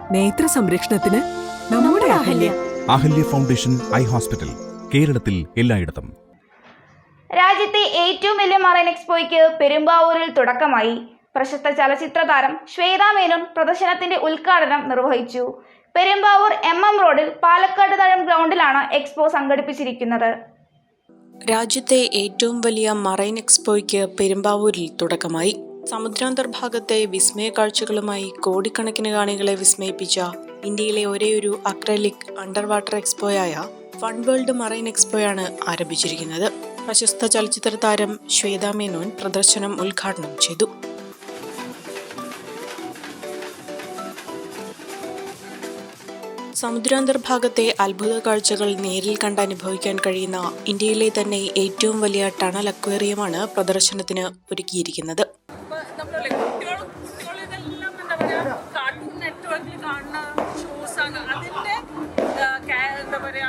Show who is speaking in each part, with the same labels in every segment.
Speaker 1: നേത്ര സംരക്ഷണത്തിന് നമ്മുടെ Ahalya.
Speaker 2: Ahalya foundation eye hospital കേരളത്തിൽ എല്ലായിടത്തും.
Speaker 3: രാജ്യത്തെ ഏറ്റവും വലിയ മറൈൻ എക്സ്പോയ്ക്ക് പെരുമ്പാവൂരിൽ തുടക്കമായി. പ്രശസ്ത ചലച്ചിത്ര താരം ശ്വേത മേനോൻ പ്രദർശനത്തിന്റെ ഉദ്ഘാടനം നിർവഹിച്ചു. പെരുമ്പാവൂർ എം എം റോഡിൽ പാലക്കാട് തഴം ഗ്രൗണ്ടിലാണ് എക്സ്പോ സംഘടിപ്പിച്ചിരിക്കുന്നത്.
Speaker 4: രാജ്യത്തെ ഏറ്റവും വലിയ മറൈൻ എക്സ്പോയ്ക്ക് പെരുമ്പാവൂരിൽ തുടക്കമായി. സമുദ്രാന്തർഭാഗത്തെ വിസ്മയ കാഴ്ചകളുമായി കോടിക്കണക്കിന് കാണികളെ വിസ്മയിപ്പിച്ച ഇന്ത്യയിലെ ഒരേയൊരു അക്രലിക് അണ്ടർ വാട്ടർ എക്സ്പോയായ ഫൺ വേൾഡ് മറൈൻ എക്സ്പോയാണ് ആരംഭിച്ചിരിക്കുന്നത്. പ്രശസ്ത ചലച്ചിത്ര താരം ശ്വേത മേനോൻ പ്രദർശനം ഉദ്ഘാടനം ചെയ്തു. സമുദ്രാന്തർഭാഗത്തെ അത്ഭുത കാഴ്ചകൾ നേരിൽ കണ്ട് അനുഭവിക്കാൻ കഴിയുന്ന ഇന്ത്യയിലെ തന്നെ ഏറ്റവും വലിയ ടണൽ അക്വേറിയമാണ് പ്രദർശനത്തിന് ഒരുക്കിയിരിക്കുന്നത്.
Speaker 5: നമ്മളല്ലേ കുട്ടികൾ കുട്ടികൾ ഇതെല്ലാം എന്താ പറയാ കാർട്ടൂൺ നെറ്റ്വർക്കിൽ കാണുന്ന ഷോസ് ആണ്. ca- എന്താ പറയാ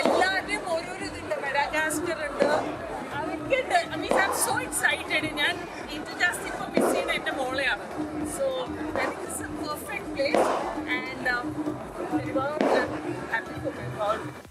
Speaker 5: എല്ലാവരുടെയും ഓരോരോ ഇതുണ്ട്. മെഡാഗാസ്കർ ഉണ്ട്. അതൊക്കെ ഉണ്ട്. I means I so excited ഞാൻ ഏറ്റവും ജാസ്തി ഇപ്പൊ മിസ്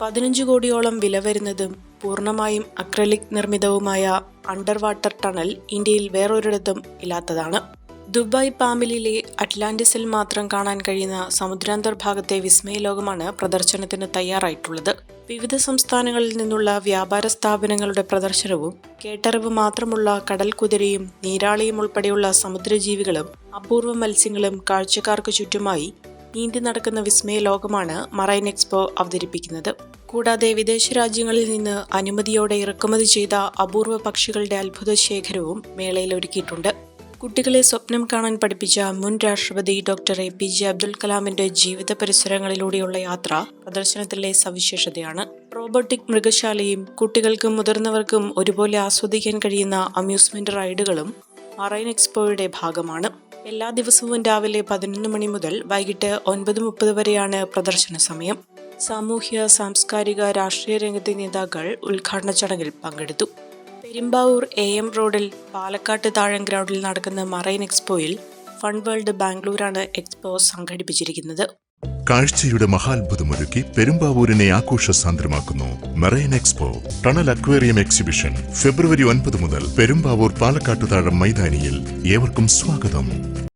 Speaker 4: പതിനഞ്ച് കോടിയോളം വില വരുന്നതും പൂർണമായും അക്രലിക് നിർമ്മിതവുമായ അണ്ടർ വാട്ടർ ടണൽ ഇന്ത്യയിൽ വേറൊരിടത്തും ഇല്ലാത്തതാണ്. ദുബായ് പാമിലിലെ അറ്റ്ലാന്റിസിൽ മാത്രം കാണാൻ കഴിയുന്ന സമുദ്രാന്തർഭാഗത്തെ വിസ്മയ ലോകമാണ് പ്രദർശനത്തിന് തയ്യാറായിട്ടുള്ളത്. വിവിധ സംസ്ഥാനങ്ങളിൽ നിന്നുള്ള വ്യാപാര സ്ഥാപനങ്ങളുടെ പ്രദർശനവും കേട്ടറിവ് മാത്രമുള്ള കടൽ കുതിരയും നീരാളിയും ഉൾപ്പെടെയുള്ള സമുദ്രജീവികളും അപൂർവ മത്സ്യങ്ങളും കാഴ്ചക്കാർക്ക് ചുറ്റുമായി നീന്തി നടക്കുന്ന വിസ്മയ ലോകമാണ് മറൈൻ എക്സ്പോ അവതരിപ്പിക്കുന്നത്. കൂടാതെ വിദേശ രാജ്യങ്ങളിൽ നിന്ന് അനുമതിയോടെ ഇറക്കുമതി ചെയ്ത അപൂർവ പക്ഷികളുടെ അത്ഭുത ശേഖരവും മേളയിൽ ഒരുക്കിയിട്ടുണ്ട്. കുട്ടികളെ സ്വപ്നം കാണാൻ പഠിപ്പിച്ച മുൻ രാഷ്ട്രപതി doctor A P J Abdul കലാമിന്റെ ജീവിത പരിസരങ്ങളിലൂടെയുള്ള യാത്ര പ്രദർശനത്തിലെ സവിശേഷതയാണ്. റോബോട്ടിക് മൃഗശാലയും കുട്ടികൾക്കും മുതിർന്നവർക്കും ഒരുപോലെ ആസ്വദിക്കാൻ കഴിയുന്ന അമ്യൂസ്മെന്റ് റൈഡുകളും മറൈൻ എക്സ്പോയുടെ ഭാഗമാണ്. എല്ലാ ദിവസവും രാവിലെ പതിനൊന്ന് മണി മുതൽ വൈകിട്ട് ഒൻപത് മുപ്പത് വരെയാണ് പ്രദർശന സമയം. സാമൂഹ്യ സാംസ്കാരിക രാഷ്ട്രീയ രംഗത്തെ നേതാക്കൾ ഉദ്ഘാടന ചടങ്ങിൽ പങ്കെടുത്തു. പെരുമ്പാവൂർ എ എം റോഡിൽ പാലക്കാട്ട് താഴം ഗ്രൗണ്ടിൽ നടക്കുന്ന മറൈൻ എക്സ്പോയിൽ ഫൺ വേൾഡ് ബാംഗ്ലൂരാണ് എക്സ്പോ സംഘടിപ്പിച്ചിരിക്കുന്നത്.
Speaker 6: കാഴ്ചയുടെ മഹാത്ഭുതമൊരുക്കി പെരുമ്പാവൂരിനെ ആഘോഷസാന്ദ്രമാക്കുന്നു. Marine expo tunnel aquarium exhibition ഫെബ്രുവരി ഒൻപത് മുതൽ പെരുമ്പാവൂർ പാലക്കാട്ടുതാഴം മൈതാനിയിൽ ഏവർക്കും സ്വാഗതം.